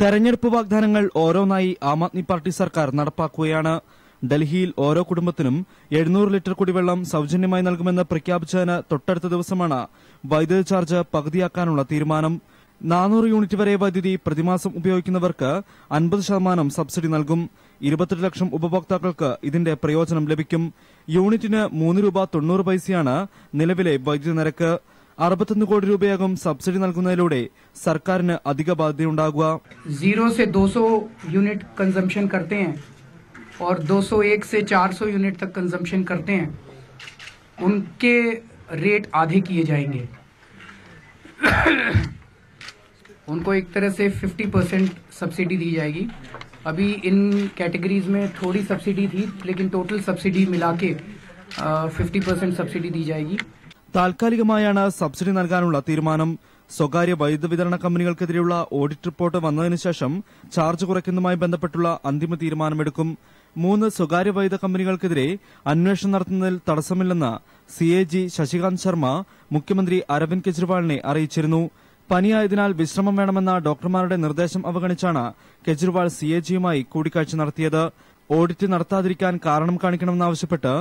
തെരഞ്ഞെടുപ്പ് വാഗ്ദാനങ്ങൾ ഓരോന്നായി ആം ആദ്മി പാർട്ടി സർക്കാർ നടപ്പാക്കുകയാണ്. ഡൽഹിയിൽ ഓരോ കുടുംബത്തിനും എഴുന്നൂറ് ലിറ്റർ കുടിവെള്ളം സൌജന്യമായി നൽകുമെന്ന് പ്രഖ്യാപിച്ചതിന് തൊട്ടടുത്ത ദിവസമാണ് വൈദ്യുതി ചാർജ് പകുതിയാക്കാനുള്ള തീരുമാനം. നാനൂറ് യൂണിറ്റ് വരെ വൈദ്യുതി പ്രതിമാസം ഉപയോഗിക്കുന്നവർക്ക് അൻപത് ശതമാനം സബ്സിഡി നൽകും. ഇരുപത്തെട്ട് ലക്ഷം ഉപഭോക്താക്കൾക്ക് ഇതിന്റെ പ്രയോജനം ലഭിക്കും. യൂണിറ്റിന് മൂന്ന് രൂപ തൊണ്ണൂറ് പൈസയാണ് നിലവിലെ വൈദ്യുതി നിരക്ക്. അറുപത്തൊന്ന് കോടി രൂപയാകും സബ്സിഡി നൽകുന്നതിലൂടെ സർക്കാരിന് അധിക ബാധ്യതയുണ്ടാകുക जीरो से 200 यूनिट कंजम्पशन करते हैं और 201 से 400 यूनिट तक कंजम्पशन करते हैं उनके रेट आधे किए जाएंगे उनको एक तरह से 50 परसेंट सब्सिडी दी जाएगी अभी इन कैटेगरीज में थोड़ी सब्सिडी थी लेकिन टोटल सब्सिडी मिला के फिफ्टी परसेंट सब्सिडी दी जाएगी താൽക്കാലികമായാണ് സബ്സിഡി നൽകാനുള്ള തീരുമാനം. സ്വകാര്യ വൈദ്യുത വിതരണ കമ്പനികൾക്കെതിരെയുള്ള ഓഡിറ്റ് റിപ്പോർട്ട് വന്നതിനുശേഷം ചാർജ് കുറയ്ക്കുന്നതുമായി ബന്ധപ്പെട്ടുള്ള അന്തിമ തീരുമാനമെടുക്കും. മൂന്ന് സ്വകാര്യ വൈദ്യുത കമ്പനികൾക്കെതിരെ അന്വേഷണം നടത്തുന്നതിൽ തടസ്സമില്ലെന്ന് C A G Shashikant Sharma മുഖ്യമന്ത്രി അരവിന്ദ് കെജ്രിവാളിനെ അറിയിച്ചിരുന്നു. പനിയായതിനാൽ വിശ്രമം വേണമെന്ന ഡോക്ടർമാരുടെ നിർദ്ദേശം അവഗണിച്ചാണ് കെജ്രിവാൾ സി എ ജിയുമായി കൂടിക്കാഴ്ച നടത്തിയത്. ഓഡിറ്റ് നടത്താതിരിക്കാൻ കാരണം കാണിക്കണമെന്നാവശ്യപ്പെട്ട്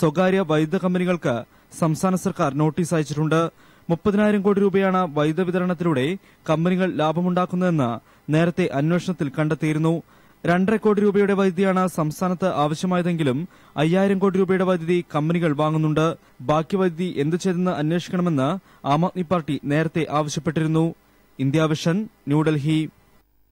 സ്വകാര്യ വൈദ്യുത കമ്പനികൾക്ക് സംസ്ഥാന സർക്കാർ നോട്ടീസ് അയച്ചിട്ടുണ്ട്. മുപ്പതിനായിരം കോടി രൂപയാണ് വൈദ്യുത വിതരണത്തിലൂടെ കമ്പനികൾ ലാഭമുണ്ടാക്കുന്നതെന്ന് നേരത്തെ അന്വേഷണത്തിൽ കണ്ടെത്തിയിരുന്നു. രണ്ടര കോടി രൂപയുടെ വൈദ്യുതിയാണ് സംസ്ഥാനത്ത് ആവശ്യമായതെങ്കിലും അയ്യായിരം കോടി രൂപയുടെ വൈദ്യുതി കമ്പനികൾ വാങ്ങുന്നുണ്ട്. ബാക്കി വൈദ്യുതി എന്തു ചെയ്തെന്ന് അന്വേഷിക്കണമെന്ന് ആം ആദ്മി പാർട്ടി നേരത്തെ ആവശ്യപ്പെട്ടിരുന്നു. India Vision New Delhi.